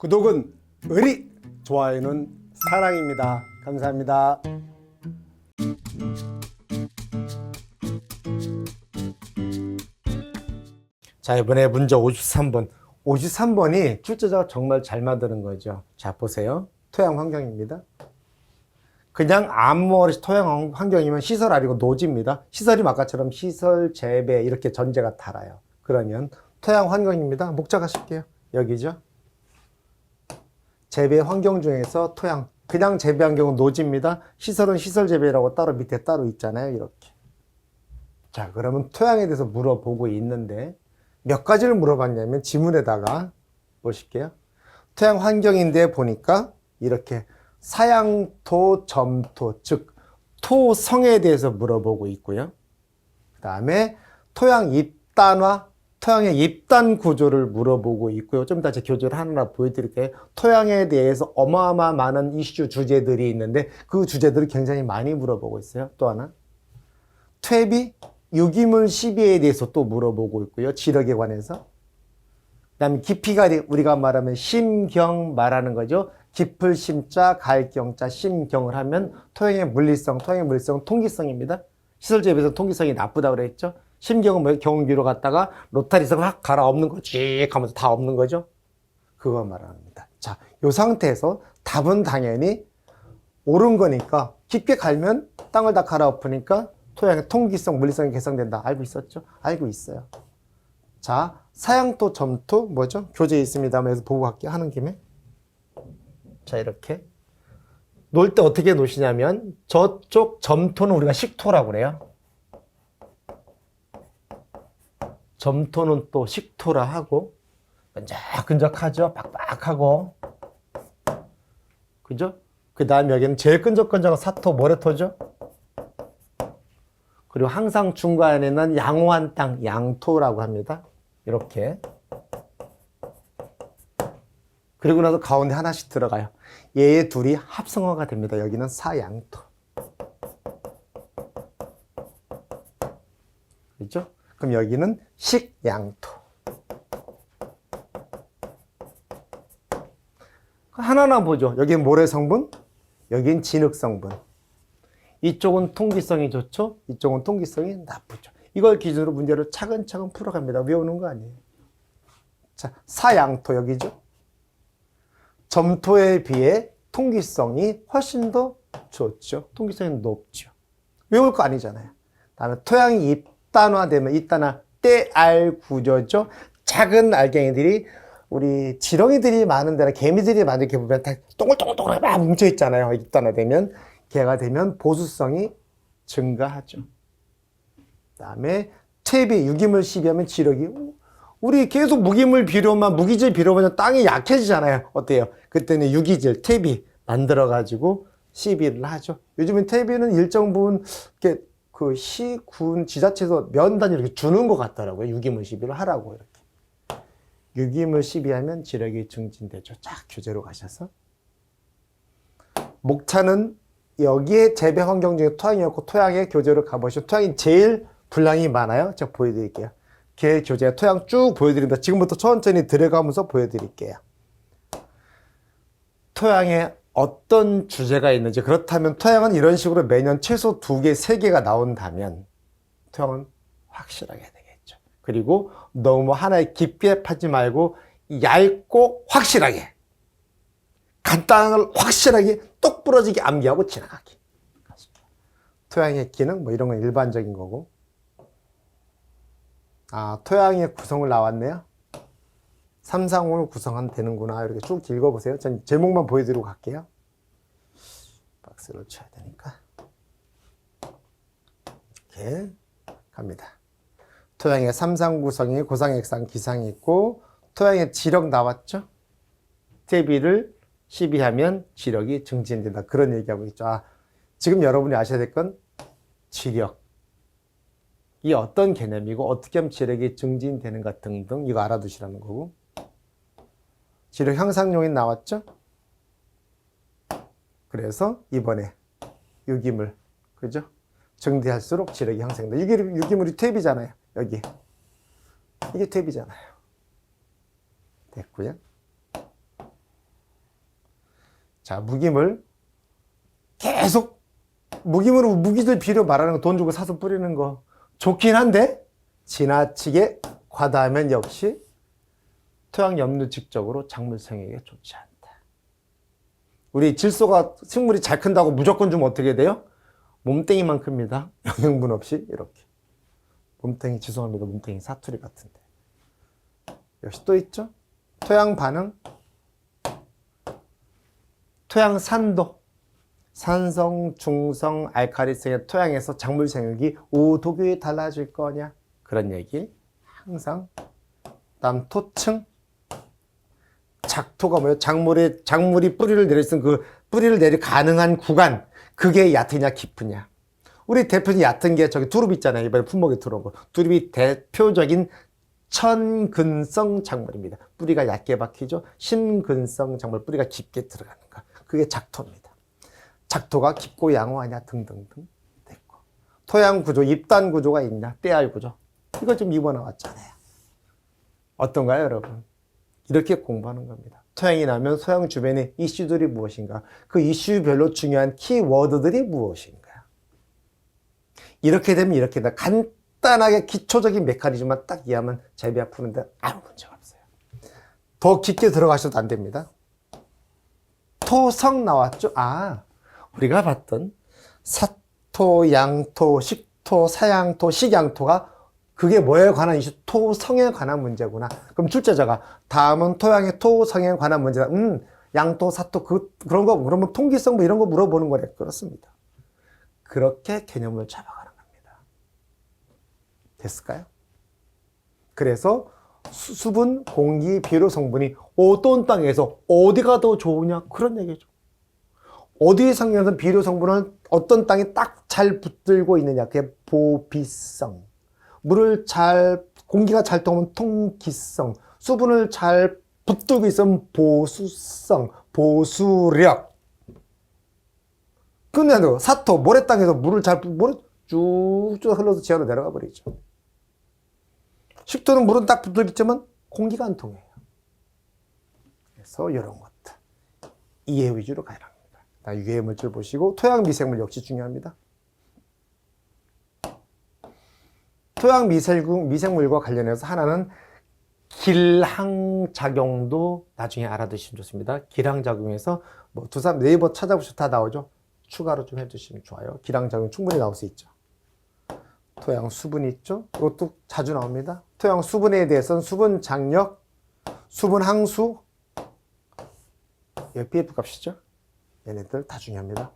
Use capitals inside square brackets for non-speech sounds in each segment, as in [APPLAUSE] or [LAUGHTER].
구독은 의리, 좋아요는 사랑입니다. 감사합니다. 자, 이번에 문제 53번. 53번이 출제자가 정말 잘 만드는 거죠. 자, 보세요. 토양 환경입니다. 그냥 아무 어리 토양 환경이면 시설 아니고 노지입니다. 시설이 아까처럼 시설, 재배 이렇게 전제가 달아요. 그러면 토양 환경입니다. 목적하실게요. 여기죠. 재배 환경 중에서 토양 그냥 재배한 경우 노지입니다. 시설은 시설 재배라고 따로 밑에 따로 있잖아요. 이렇게. 자, 그러면 토양에 대해서 물어보고 있는데 몇 가지를 물어봤냐면 지문에다가 보실게요. 토양 환경인데 보니까 이렇게 사양토, 점토, 즉 토성에 대해서 물어보고 있고요. 그 다음에 토양 입단화, 토양의 입단 구조를 물어보고 있고요. 좀 이따 제 교재를 하나 보여드릴게요. 토양에 대해서 어마어마 많은 이슈 주제들이 있는데 그 주제들을 굉장히 많이 물어보고 있어요. 또 하나. 퇴비, 유기물 시비에 대해서 또 물어보고 있고요. 지력에 관해서. 그 다음에 깊이가 우리가 말하면 심경 말하는 거죠. 깊을 심자, 갈경자, 심경을 하면 토양의 물리성, 토양의 물리성, 통기성입니다. 시설재배에서 통기성이 나쁘다고 그랬죠. 심경은 뭐 경운기로 갔다가 로타리성을 확 갈아 엎는 거지 하면서 다 없는 거죠. 그거 말합니다. 자, 요 상태에서 답은 당연히 옳은 거니까 깊게 갈면 땅을 다 갈아 엎으니까 토양의 통기성, 물리성이 개선된다. 알고 있었죠? 알고 있어요. 자, 사양토, 점토 뭐죠? 교재에 있습니다만 그래서 보고 갈게요. 하는 김에. 자, 이렇게. 놀 때 어떻게 노시냐면 저쪽 점토는 우리가 식토라고 그래요. 점토는 또 식토라 하고 끈적끈적하죠. 빡빡하고 그죠? 그 다음에 여기는 제일 끈적끈적한 사토 모래토죠. 그리고 항상 중간에는 양호한 땅 양토라고 합니다. 이렇게 그리고 나서 가운데 하나씩 들어가요. 얘 둘이 합성어가 됩니다. 여기는 사양토. 그렇죠? 그럼 여기는 식양토. 하나나 보죠. 여기는 모래 성분, 여기는 진흙 성분. 이쪽은 통기성이 좋죠. 이쪽은 통기성이 나쁘죠. 이걸 기준으로 문제를 차근차근 풀어갑니다. 외우는 거 아니에요. 자, 사양토 여기죠. 점토에 비해 통기성이 훨씬 더 좋죠. 통기성이 높죠. 외울 거 아니잖아요. 다음에 토양이 입 단화되면 입단화 때알 구조죠. 작은 알갱이들이 우리 지렁이들이 많은 데나 개미들이 많은 게 보면 다 동글동글동글 막 뭉쳐 있잖아요. 입단화 되면 개가 되면 보수성이 증가하죠. 그다음에 퇴비 유기물 시비하면 지력이 우리 계속 무기물 비료만 무기질 비료만 땅이 약해지잖아요. 어때요? 그때는 유기질 퇴비 만들어 가지고 시비를 하죠. 요즘은 퇴비는 일정 부분 이렇게 그 시 군 지자체에서 면 단위 이렇게 주는 것 같더라고요. 유기물 시비를 하라고 이렇게. 유기물 시비하면 지력이 증진되죠. 쫙 교재로 가셔서. 목차는 여기에 재배 환경 중에 토양이었고 토양의 교재로 가보시면 토양이 제일 분량이 많아요. 제가 보여드릴게요. 개 교재 토양 쭉 보여드립니다. 지금부터 천천히 들어가면서 보여드릴게요. 토양에 어떤 주제가 있는지 그렇다면 토양은 이런 식으로 매년 최소 두 개, 세 개가 나온다면 토양은 확실하게 되겠죠. 그리고 너무 하나에 깊게 파지 말고 얇고 확실하게 간단을 확실하게 똑 부러지게 암기하고 지나가기. 토양의 기능 뭐 이런 건 일반적인 거고 아, 토양의 구성을 나왔네요. 삼상으로 구성하면 되는구나. 이렇게 쭉 읽어보세요. 전 제목만 보여드리고 갈게요. 박스를 쳐야 되니까. 이렇게 갑니다. 토양의 삼상 구성이 고상 액상 기상이 있고, 토양의 지력 나왔죠? 대비를 시비하면 지력이 증진된다. 그런 얘기하고 있죠. 아, 지금 여러분이 아셔야 될 건 지력. 이 어떤 개념이고 어떻게 하면 지력이 증진되는가 등등 이거 알아두시라는 거고 지력 향상용이 나왔죠? 그래서 이번에 유기물 그죠? 증대할수록 지력이 향상된다. 유기, 유기물이 퇴비잖아요. 여기 이게 퇴비잖아요. 됐고요. 자, 무김을 계속 무김으로 무기들 비료 말하는 거 돈 주고 사서 뿌리는 거 좋긴 한데 지나치게 과다하면 역시 토양 염류직적으로 작물성에게 좋지 않다. 우리 질소가 식물이 잘 큰다고 무조건 주면 어떻게 돼요? 몸뚱이만큼입니다. [LAUGHS] 영양분 없이 이렇게. 몸뚱이 죄송합니다. 몸뚱이 사투리 같은데. 역시 또 있죠? 토양 반응, 토양 산도, 산성, 중성, 알카리성의 토양에서 작물 생육이 오도교에 달라질 거냐? 그런 얘기 항상. 다음 토층, 작토가 뭐예요? 작물의 작물이 뿌리를 있는 그 뿌리를 내릴 가능한 구간, 그게 얕으냐 깊으냐? 우리 대표적인 얕은 게 저기 두릅 있잖아요. 이번에 품목에 들어온 거. 두릅이 대표적인 천근성 작물입니다. 뿌리가 얕게 박히죠. 신근성 작물 뿌리가 깊게 들어가는 거. 그게 작토입니다. 작토가 깊고 양호하냐 등등등 됐고. 토양 구조, 입단 구조가 있냐, 때알 구조. 이거 좀 이번 나왔잖아요. 어떤가요, 여러분? 이렇게 공부하는 겁니다. 토양이 나면 토양 주변의 이슈들이 무엇인가? 그 이슈별로 중요한 키워드들이 무엇인가? 이렇게 되면 이렇게 다 간단하게 기초적인 메커니즘만 딱 이해하면 재배학 푸는데 아무 문제가 없어요. 더 깊게 들어가셔도 안 됩니다. 토성 나왔죠? 아, 우리가 봤던 사토, 양토, 식토, 사양토, 식양토가 그게 뭐에 관한 이슈? 토성에 관한 문제구나. 그럼 출제자가 다음은 토양의 토성에 관한 문제다. 음, 양토, 사토, 그, 그런 거, 그러면 통기성 뭐 이런 거 물어보는 거래. 그렇습니다. 그렇게 개념을 잡아가는 겁니다. 됐을까요? 그래서 수- 수분, 공기, 비료 성분이 어떤 땅에서 어디가 더 좋으냐 그런 얘기죠. 어디에 상면에서 비료 성분을 어떤 땅에 딱잘 붙들고 있느냐 그게 보비성. 물을 잘 공기가 잘 통하면 통기성. 수분을 잘 붙들고 있으면 보수성, 보수력. 끝내도 사토 모래 땅에서 물을 잘 모래 쭉쭉 흘러서 지하로 내려가 버리죠. 식토는 물은 딱 붙어있지만 공기가 안 통해요. 그래서 이런 것들 이해 위주로 가야 합니다. 다 유해 물질 보시고 토양 미생물 역시 중요합니다. 토양 미생물, 미생물과 관련해서 하나는 길항 작용도 나중에 알아두시면 좋습니다. 길항 작용에서 뭐두 사람 네이버 찾아보셔도 다 나오죠. 추가로 좀 해주시면 좋아요. 길항 작용 충분히 나올 수 있죠. 토양 수분 있죠? 이것도 자주 나옵니다. 토양 수분에 대해서는 수분 장력, 수분 항수, 예, PF 값이죠. 얘네들 다 중요합니다.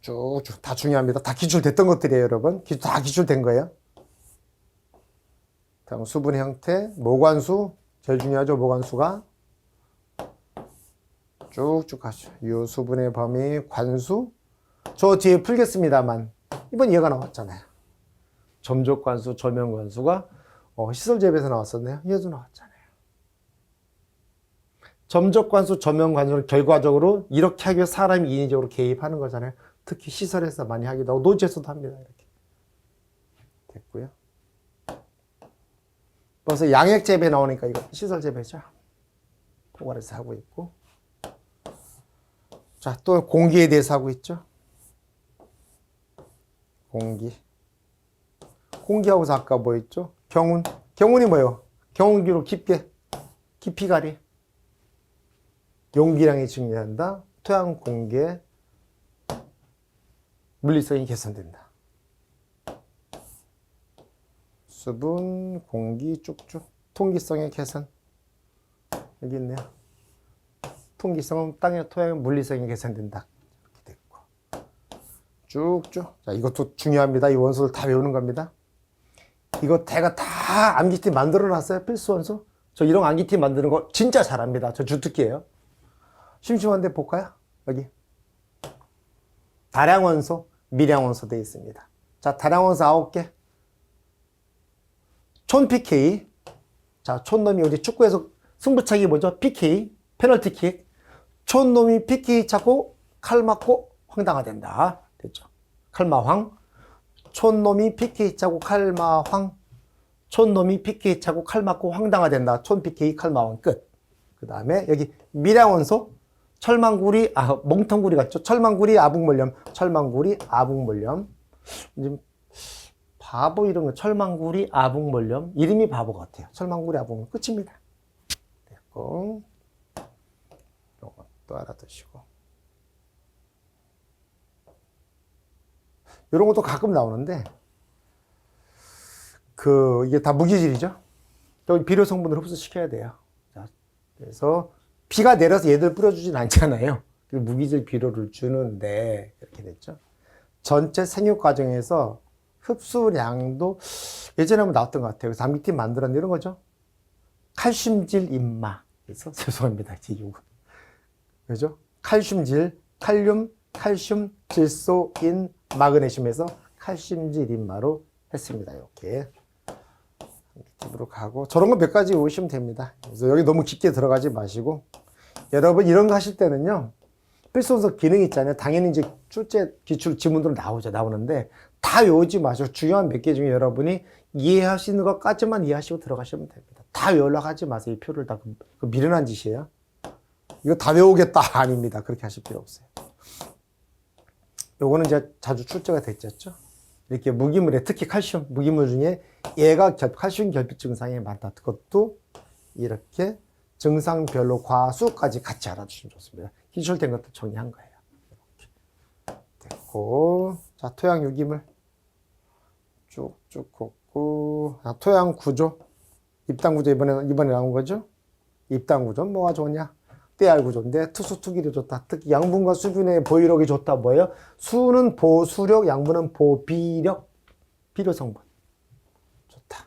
쭉쭉 다 중요합니다. 다 기출됐던 것들이에요, 여러분. 기- 다 기출된 거예요. 다음 수분 형태, 모관수 제일 중요하죠. 모관수가 쭉쭉 가죠. 이 수분의 범위, 관수. 저 뒤에 풀겠습니다만 이번 이해가 나왔잖아요. 점적관수, 저면관수가 어, 시설재배에서 나왔었네요. 얘도 나왔잖아요. 점적관수, 저면관수는 결과적으로 이렇게 하기 위해 사람이 인위적으로 개입하는 거잖아요. 특히 시설에서 많이 하기도 하고 노지에서도 합니다. 이렇게 됐고요. 벌써 양액 재배 나오니까 이거 시설 재배죠. 포괄해서 하고 있고. 자, 또 공기에 대해서 하고 있죠. 공기. 공기하고서 아까 뭐 있죠? 경운. 경운이 뭐예요? 경운기로 깊게, 깊이 가리. 용기량이 증가한다. 토양 공기의 물리성이 개선된다. 수분, 공기 쭉쭉. 통기성의 개선. 여기 있네요. 통기성은 땅의 토양의 물리성이 개선된다. 이렇게 됐고. 쭉쭉. 자, 이것도 중요합니다. 이 원소를 다 외우는 겁니다. 이거 대가 다 암기팀 만들어 놨어요. 필수 원소. 저 이런 암기팀 만드는 거 진짜 잘합니다. 저 주특기예요. 심심한데 볼까요? 여기. 다량 원소, 미량 원소 되어 있습니다. 자, 다량 원소 9개. 촌 PK. 자, 촌놈이 우리 축구에서 승부차기 뭐죠? PK. 페널티킥. 촌놈이 PK 차고 칼 맞고 황당화된다. 됐죠? 칼마황. 촌놈이 PK 차고 칼마황. 촌놈이 PK 차고 칼 맞고 황당화된다. 촌 PK 칼마황 끝. 그 다음에 여기 미량 원소. 철망구리, 아, 몽텅구리 같죠? 철망구리, 아북몰염, 철망구리, 아북몰염. 이제 바보 이런 거, 철망구리, 아북몰염. 이름이 바보 같아요. 철망구리, 아북몰염. 끝입니다. 됐고. 이것도 알아두시고. 이런 것도 가끔 나오는데, 그, 이게 다 무기질이죠? 또 비료 성분을 흡수시켜야 돼요. 자, 그래서 비가 내려서 얘들 뿌려주진 않잖아요. 그 무기질 비료를 주는데, 이렇게 됐죠. 전체 생육 과정에서 흡수량도 예전에 한번 나왔던 것 같아요. 그래서 단미팀 만들었는데 이런 거죠. 칼슘질 입마. 그래서 [LAUGHS] 죄송합니다. 제 요거. 그죠? 칼슘질, 칼륨, 칼슘, 질소, 인, 마그네슘에서 칼슘질 입마로 했습니다. 이렇게. 집으로 가고 저런 거 몇 가지 오시면 됩니다. 그래서 여기 너무 깊게 들어가지 마시고 여러분 이런 거 하실 때는요. 필수 분석 기능 있잖아요. 당연히 이제 출제 기출 지문으로 나오죠. 나오는데 다 외우지 마시고 중요한 몇 개 중에 여러분이 이해하시는 것까지만 이해하시고 들어가시면 됩니다. 다 외우려고 하지 마세요. 이 표를 다 그, 그 미련한 짓이에요. 이거 다 외우겠다 [LAUGHS] 아닙니다. 그렇게 하실 필요 없어요. 요거는 이제 자주 출제가 됐었죠. 이렇게 무기물에 특히 칼슘 무기물 중에 얘가 결- 칼슘 결핍 증상이 많다. 그것도 이렇게 증상별로 과수까지 같이 알아주시면 좋습니다. 기출된 것도 정리한 거예요. 이렇게. 됐고 자 토양 유기물 쭉쭉 걷고 자, 토양 구조 입당 구조 이번에 이번에 나온 거죠. 입당 구조 뭐가 좋냐? 때알 구조인데 투수 투기도 좋다. 특히 양분과 수분의 보유력이 좋다. 뭐예요? 수는 보수력, 양분은 보비력, 비료 성분 좋다.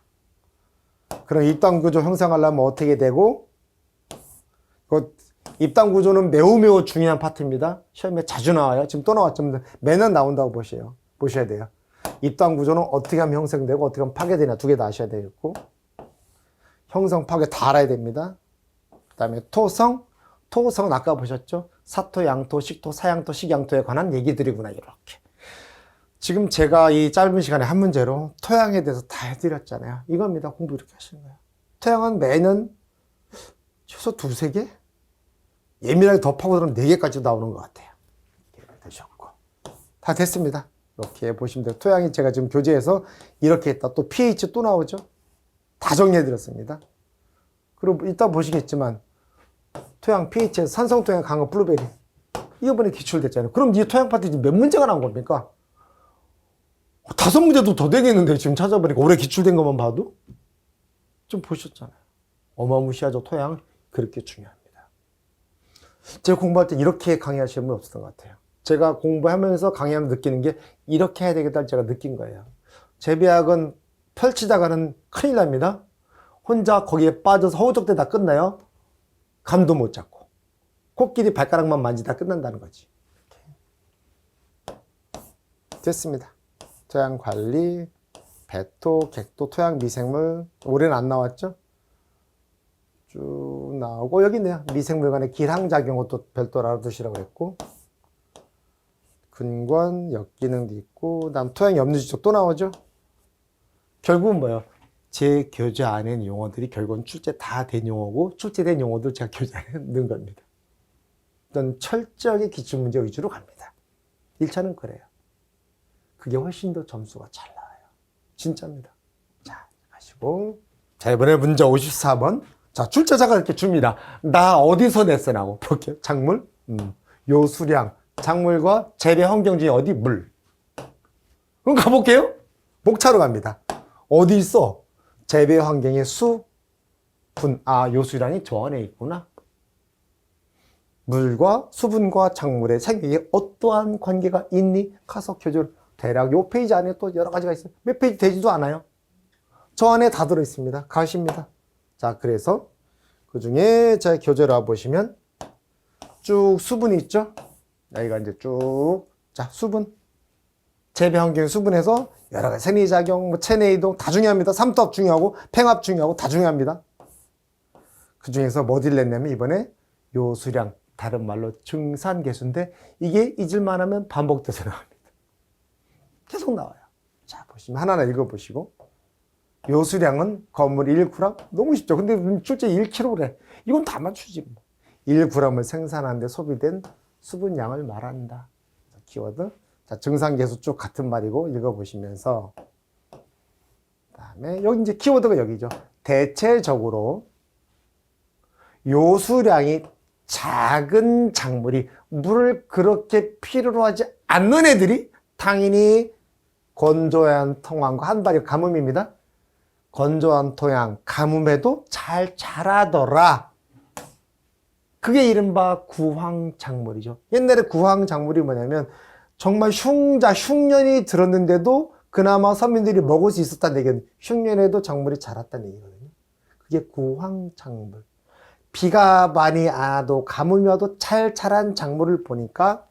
그럼 입당 구조 형성하려면 어떻게 되고? 그 입당 구조는 매우 매우 중요한 파트입니다. 시험에 자주 나와요. 지금 또 나왔죠. 매년 나온다고 보셔요. 보셔야 돼요. 입당 구조는 어떻게 하면 형성되고 어떻게 하면 파괴되냐 두 개 다 아셔야 되겠고 형성 파괴 다 알아야 됩니다. 그 다음에 토성 토성은 아까 보셨죠? 사토, 양토, 식토, 사양토, 식양토에 관한 얘기들이구나 이렇게. 지금 제가 이 짧은 시간에 한 문제로 토양에 대해서 다 해드렸잖아요. 이겁니다. 공부 이렇게 하시는 거예요. 토양은 매년 최소 두세 개? 예민하게 더 파고들면 네 개까지 나오는 것 같아요. 되셨고. 다 됐습니다. 이렇게 보시면 돼요. 토양이 제가 지금 교재에서 이렇게 했다. 또 pH 또 나오죠? 다 정리해드렸습니다. 그리고 이따 보시겠지만 토양 pH에서 산성 토양 강한 블루베리 이번에 기출됐잖아요. 그럼 이 토양 파트 지금 몇 문제가 나온 겁니까? 어, 다섯 문제도 더 되겠는데 지금 찾아보니까 올해 기출된 것만 봐도 좀 보셨잖아요. 어마무시하죠. 토양 그렇게 중요합니다. 제가 공부할 때 이렇게 강의하시는 분 없었던 것 같아요. 제가 공부하면서 강의하면 느끼는 게 이렇게 해야 되겠다 제가 느낀 거예요. 재배학은 펼치다가는 큰일 납니다. 혼자 거기에 빠져서 허우적대다 끝나요. 감도 못 잡고 코끼리 발가락만 만지다 끝난다는 거지. 됐습니다. 토양 관리, 배토, 객도, 토양 미생물 올해는 안 나왔죠? 쭉 나오고 여기 있네요. 미생물 간의 기항작용 것도 별도로 알아두시라고 했고 근권, 역기능도 있고 그다음 토양 염류지적 또 나오죠? 결국은 뭐예요? 제 교재 안에 있는 용어들이 결국은 출제 다 된 용어고 출제된 용어도 제가 교재 안에 넣은 겁니다. 어떤 철저하게 기출문제 위주로 갑니다. 1차는 그래요. 그게 훨씬 더 점수가 잘 나와요. 진짜입니다. 자, 가시고. 자, 이번에 문제 54번. 자, 출제자가 이렇게 줍니다. 나 어디서 냈어? 라고 볼게요. 작물, 음, 요수량, 작물과 재배 환경 중에 어디? 물. 그럼 가볼게요. 목차로 갑니다. 어디 있어? 재배 환경의 수, 분, 아, 요수량이 저 안에 있구나. 물과 수분과 작물의 생육에 어떠한 관계가 있니? 가서 교재를 대략 요 페이지 안에 또 여러 가지가 있어요. 몇 페이지 되지도 않아요. 저 안에 다 들어 있습니다. 가십니다. 자, 그래서 그 중에 제 교재를 와 보시면 쭉 수분이 있죠? 여기가 이제 쭉, 자, 수분. 재배 환경 수분에서 여러 가지 생리작용, 뭐 체내 이동 다 중요합니다. 삼투압 중요하고 팽압 중요하고 다 중요합니다. 그 중에서 뭐 어디를 냈냐면 이번에 요수량, 다른 말로 증산계수인데 이게 잊을만 하면 반복돼서 나옵니다. 계속 나와요. 자, 보시면 하나하나 읽어보시고. 요수량은 건물 1g? 너무 쉽죠. 근데 출제 1kg래. 이건 다 맞추지 뭐. 1g을 생산하는데 소비된 수분량을 말한다. 키워드. 자, 증상계수 쭉 같은 말이고 읽어보시면서 그다음에 여기 이제 키워드가 여기죠. 대체적으로 요수량이 작은 작물이 물을 그렇게 필요로 하지 않는 애들이 당연히 건조한 토양과 한발의 가뭄입니다. 건조한 토양, 가뭄에도 잘 자라더라. 그게 이른바 구황작물이죠. 옛날에 구황작물이 뭐냐면 정말 흉자, 흉년이 들었는데도 그나마 서민들이 먹을 수 있었다는 얘기는 흉년에도 작물이 자랐다는 얘기거든요. 그게 구황작물. 비가 많이 안 와도 가뭄이 와도 잘 자란 작물을 보니까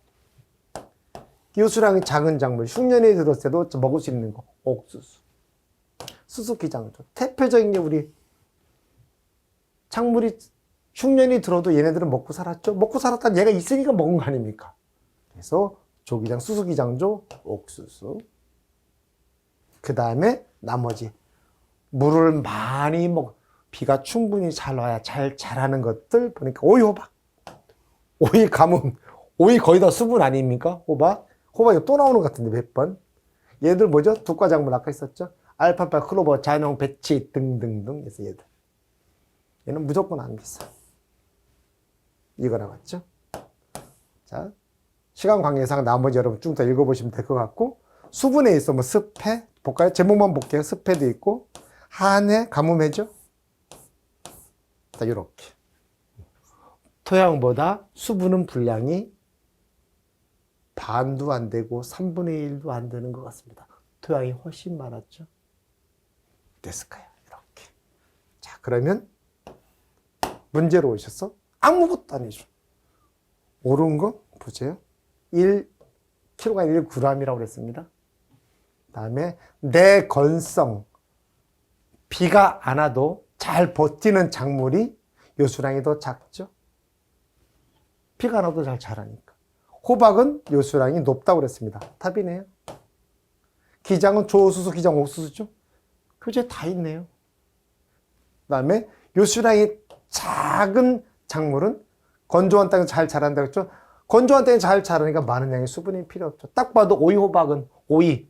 요수량이 작은 작물, 흉년이 들었을 때도 먹을 수 있는 거, 옥수수. 수수기장조. 대표적인 게 우리 작물이 흉년이 들어도 얘네들은 먹고 살았죠. 먹고 살았다는 얘가 있으니까 먹은 거 아닙니까? 그래서 조기장, 수수기장조, 옥수수. 그 다음에 나머지 물을 많이 먹, 비가 충분히 잘 와야 잘 자라는 것들 보니까 오이 호박, 오이 가뭄, 오이 거의 다 수분 아닙니까? 호박, 호박이 또 나오는 것 같은데 몇 번? 얘들 뭐죠? 두과작물 아까 있었죠? 알파파, 클로버, 잔용, 배치 등등등 해서 얘들. 얘는 무조건 안 비싸. 이거 나왔죠? 자, 시간 관계상 나머지 여러분 좀더 읽어보시면 될 것 같고 수분에 있어 뭐 습해 볼까요? 제목만 볼게요. 습해도 있고 한해 가뭄해죠. 자 이렇게 토양보다 수분은 분량이 반도 안 되고 3분의 1도 안 되는 것 같습니다. 토양이 훨씬 많았죠. 됐을까요? 이렇게. 자 그러면 문제로 오셨어? 아무것도 아니죠. 옳은 거 보세요. 1kg가 1g이라고 그랬습니다. 다음에 내 건성 비가 안 와도 잘 버티는 작물이 요수량이 더 작죠. 비가 안 와도 잘 자라니까. 호박은 요수량이 높다고 그랬습니다. 답이네요. 기장은 조수수, 기장, 옥수수죠. 교재 다 있네요. 그 다음에 요수량이 작은 작물은 건조한 땅에 잘 자란다 그랬죠. 건조한 땅에 잘 자라니까 많은 양의 수분이 필요 없죠. 딱 봐도 오이 호박은 오이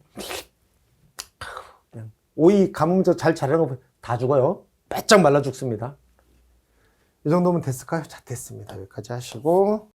오이 가뭄저 잘 자라는 거다 죽어요. 빼짝 말라 죽습니다. 이 정도면 됐을까요? 자, 됐습니다. 여기까지 하시고.